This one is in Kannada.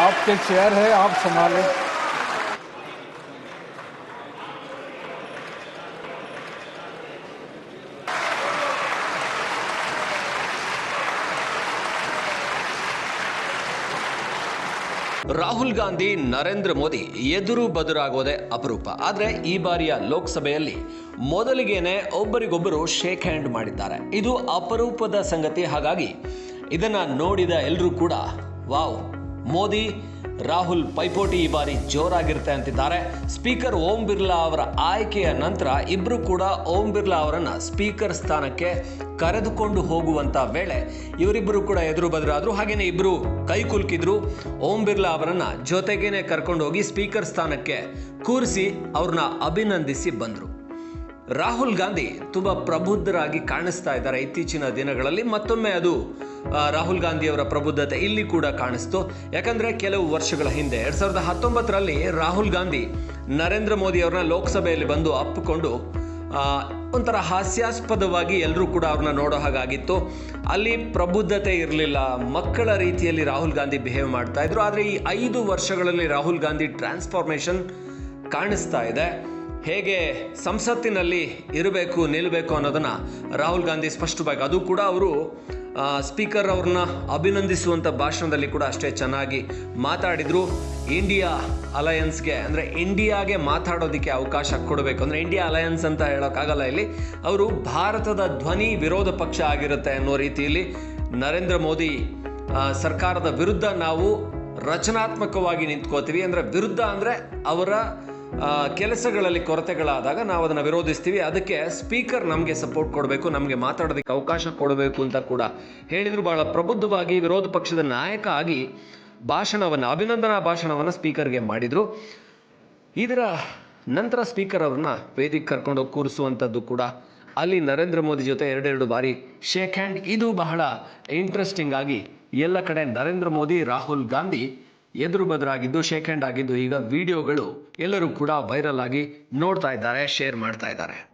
आपके चेयर है आप संभालें ರಾಹುಲ್ ಗಾಂಧಿ ನರೇಂದ್ರ ಮೋದಿ ಎದುರು ಬದುರಾಗೋದೇ ಅಪರೂಪ ಆದರೆ ಈ ಬಾರಿಯ ಲೋಕಸಭೆಯಲ್ಲಿ ಮೊದಲಿಗೇನೆ ಒಬ್ಬರಿಗೊಬ್ಬರು ಶೇಕ್ ಹ್ಯಾಂಡ್ ಮಾಡಿದ್ದಾರೆ ಇದು ಅಪರೂಪದ ಸಂಗತಿ ಹಾಗಾಗಿ ಇದನ್ನ ನೋಡಿದ ಎಲ್ಲರೂ ಕೂಡ ವಾವ್ ಮೋದಿ, ರಾಹುಲ್ ಪೈಪೋಟಿ ಈ ಬಾರಿ ಜೋರಾಗಿರುತ್ತೆ ಅಂತಿದ್ದಾರೆ. ಸ್ಪೀಕರ್ ಓಂ ಬಿರ್ಲಾ ಅವರ ಆಯ್ಕೆಯ ನಂತರ ಇಬ್ರು ಕೂಡ ಓಂ ಬಿರ್ಲಾ ಅವರನ್ನು ಸ್ಪೀಕರ್ ಸ್ಥಾನಕ್ಕೆ ಕರೆದುಕೊಂಡು ಹೋಗುವಂತ ವೇಳೆ ಇವರಿಬ್ಬರು ಕೂಡ ಎದುರು ಬದಲಾದ್ರು. ಹಾಗೆಯೇ ಇಬ್ರು ಕೈ ಕುಲ್ಕಿದ್ರು. ಓಂ ಬಿರ್ಲಾ ಅವರನ್ನು ಜೊತೆಗೇನೆ ಕರ್ಕೊಂಡು ಹೋಗಿ ಸ್ಪೀಕರ್ ಸ್ಥಾನಕ್ಕೆ ಕೂರಿಸಿ ಅವ್ರನ್ನ ಅಭಿನಂದಿಸಿ ಬಂದರು. ರಾಹುಲ್ ಗಾಂಧಿ ತುಂಬ ಪ್ರಬುದ್ಧರಾಗಿ ಕಾಣಿಸ್ತಾ ಇದ್ದಾರೆ ಇತ್ತೀಚಿನ ದಿನಗಳಲ್ಲಿ. ಮತ್ತೊಮ್ಮೆ ಅದು ರಾಹುಲ್ ಗಾಂಧಿ ಅವರ ಪ್ರಬುದ್ಧತೆ ಇಲ್ಲಿ ಕೂಡ ಕಾಣಿಸ್ತು. ಯಾಕಂದ್ರೆ ಕೆಲವು ವರ್ಷಗಳ ಹಿಂದೆ, ಎರಡು ಸಾವಿರದ ಹತ್ತೊಂಬತ್ತರಲ್ಲಿ ರಾಹುಲ್ ಗಾಂಧಿ ನರೇಂದ್ರ ಮೋದಿ ಅವರನ್ನ ಲೋಕಸಭೆಯಲ್ಲಿ ಬಂದು ಅಪ್ಪಿಕೊಂಡು ಒಂಥರ ಹಾಸ್ಯಾಸ್ಪದವಾಗಿ ಎಲ್ಲರೂ ಕೂಡ ಅವ್ರನ್ನ ನೋಡೋ ಹಾಗಾಗಿತ್ತು. ಅಲ್ಲಿ ಪ್ರಬುದ್ಧತೆ ಇರಲಿಲ್ಲ, ಮಕ್ಕಳ ರೀತಿಯಲ್ಲಿ ರಾಹುಲ್ ಗಾಂಧಿ ಬಿಹೇವ್ ಮಾಡ್ತಾ ಇದ್ರು. ಆದರೆ ಈ ಐದು ವರ್ಷಗಳಲ್ಲಿ ರಾಹುಲ್ ಗಾಂಧಿ ಟ್ರಾನ್ಸ್ಫಾರ್ಮೇಷನ್ ಕಾಣಿಸ್ತಾ ಇದೆ. ಹೇಗೆ ಸಂಸತ್ತಿನಲ್ಲಿ ಇರಬೇಕು ನಿಲ್ಲಬೇಕು ಅನ್ನೋದನ್ನ ರಾಹುಲ್ ಗಾಂಧಿ ಸ್ಪಷ್ಟವಾಗಿ ಅದು ಕೂಡ ಅವರು ಸ್ಪೀಕರ್ ಅವ್ರನ್ನ ಅಭಿನಂದಿಸುವಂಥ ಭಾಷಣದಲ್ಲಿ ಕೂಡ ಅಷ್ಟೇ ಚೆನ್ನಾಗಿ ಮಾತಾಡಿದ್ರು. ಇಂಡಿಯಾ ಅಲಯನ್ಸ್ಗೆ ಅಂದರೆ ಇಂಡಿಯಾಗೆ ಮಾತಾಡೋದಕ್ಕೆ ಅವಕಾಶ ಕೊಡಬೇಕು. ಅಂದರೆ ಇಂಡಿಯಾ ಅಲಯನ್ಸ್ ಅಂತ ಹೇಳೋಕ್ಕಾಗಲ್ಲ ಇಲ್ಲಿ. ಅವರು ಭಾರತದ ಧ್ವನಿ ವಿರೋಧ ಪಕ್ಷ ಆಗಿರುತ್ತೆ ಅನ್ನೋ ರೀತಿಯಲ್ಲಿ ನರೇಂದ್ರ ಮೋದಿ ಸರ್ಕಾರದ ವಿರುದ್ಧ ನಾವು ರಚನಾತ್ಮಕವಾಗಿ ನಿಂತ್ಕೋತೀವಿ. ಅಂದರೆ ವಿರುದ್ಧ ಅಂದರೆ ಅವರ ಕೆಲಸಗಳಲ್ಲಿ ಕೊರತೆಗಳಾದಾಗ ನಾವು ಅದನ್ನು ವಿರೋಧಿಸ್ತೀವಿ. ಅದಕ್ಕೆ ಸ್ಪೀಕರ್ ನಮಗೆ ಸಪೋರ್ಟ್ ಕೊಡಬೇಕು, ನಮಗೆ ಮಾತಾಡೋದಕ್ಕೆ ಅವಕಾಶ ಕೊಡಬೇಕು ಅಂತ ಕೂಡ ಹೇಳಿದರು. ಬಹಳ ಪ್ರಬುದ್ಧವಾಗಿ ವಿರೋಧ ಪಕ್ಷದ ನಾಯಕ ಆಗಿ ಭಾಷಣವನ್ನು, ಅಭಿನಂದನಾ ಭಾಷಣವನ್ನು ಸ್ಪೀಕರ್ಗೆ ಮಾಡಿದರು. ಇದರ ನಂತರ ಸ್ಪೀಕರ್ ಅವ್ರನ್ನ ವೇದಿಕೆ ಕರ್ಕೊಂಡು ಹೋಗಿ ಕೂರಿಸುವಂಥದ್ದು ಕೂಡ ಅಲ್ಲಿ ನರೇಂದ್ರ ಮೋದಿ ಜೊತೆ ಎರಡೆರಡು ಬಾರಿ ಶೇಕ್ ಹ್ಯಾಂಡ್ ಇದು ಬಹಳ ಇಂಟ್ರೆಸ್ಟಿಂಗ್ ಆಗಿ ಎಲ್ಲ ಕಡೆ ನರೇಂದ್ರ ಮೋದಿ, ರಾಹುಲ್ ಗಾಂಧಿ ಎದುರು ಬದರಾಗಿದ್ದು ಶೇಕ್ ಆಗಿದ್ದು, ಈಗ ವಿಡಿಯೋಗಳು ಎಲ್ಲರೂ ಕೂಡ ವೈರಲ್ ಆಗಿ ನೋಡ್ತಾ ಇದ್ದಾರೆ ಶೇರ್ ಮಾಡ್ತಾ ಇದ್ದಾರೆ.